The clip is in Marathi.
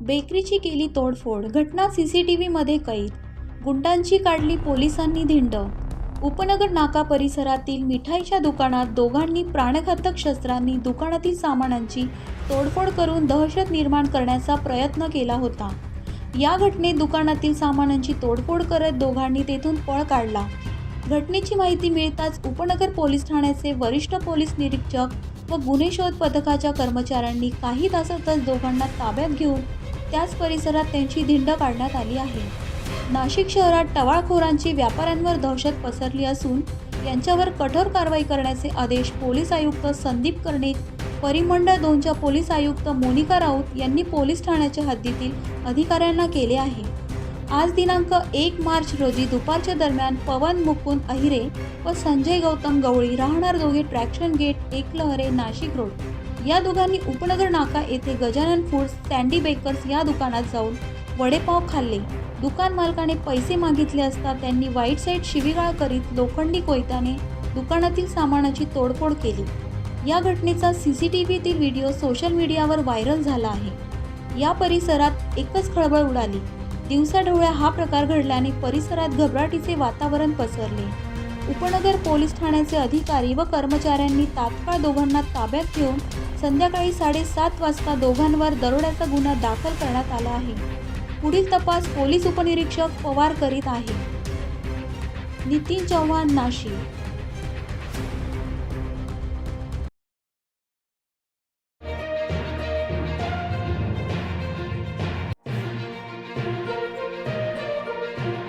बेकरीची केली तोडफोड घटना सीसीटीव्हीमध्ये कैद गुंडांची काढली पोलिसांनी धिंड. उपनगर नाका परिसरातील मिठाईच्या दुकानात दोघांनी प्राणघातक शस्त्रांनी दुकानातील सामानांची तोडफोड करून दहशत निर्माण करण्याचा प्रयत्न केला होता. या घटनेत दुकानातील सामानांची तोडफोड करत दोघांनी तेथून पळ काढला. घटनेची माहिती मिळताच उपनगर पोलीस ठाण्याचे वरिष्ठ पोलीस निरीक्षक व गुन्हे शोध पथकाच्या कर्मचाऱ्यांनी काही तासातच दोघांना ताब्यात घेऊन त्याच परिसरात त्यांची धिंड काढण्यात आली आहे. नाशिक शहरात टवाळखोरांची व्यापाऱ्यांवर दहशत पसरली असून यांच्यावर कठोर कारवाई करण्याचे आदेश पोलीस आयुक्त संदीप कर्णिक परिमंडळ दोनच्या पोलीस आयुक्त मोनिका राऊत यांनी पोलीस ठाण्याच्या हद्दीतील अधिकाऱ्यांना केले आहे. आज दिनांक एक मार्च रोजी दुपारच्या दरम्यान पवन मुकुंद अहिरे व संजय गौतम गवळी राहणार दोघे traction gate Eklahare Nashik road. या दोघांनी उपनगर नाका येथे गजानन फूड्स सँडी बेकर्स या दुकानात जाऊन वडेपाव खाल्ले. दुकान मालकाने पैसे मागितले असता त्यांनी वाईट साईड शिवीगाळ करीत लोखंडी कोयत्याने दुकानातील सामानाची तोडफोड केली. या घटनेचा सी सी टी व्हीतील व्हिडिओ सोशल मीडियावर व्हायरल झाला आहे. या परिसरात एकच खळबळ उडाली. दिवसाढवळ्या हा प्रकार घडल्याने परिसरात घबराटीचे वातावरण पसरले. उपनगर पोलीस ठाण्याचे अधिकारी व कर्मचाऱ्यांनी तात्काळ दोघांना ताब्यात घेऊन संध्याकाळी साडेसात वाजता दोघांवर दरोड्याचा गुन्हा दाखल करण्यात आला आहे. पुढील तपास पोलीस उपनिरीक्षक पवार करीत आहे. नितीन चव्हाण नाशिक.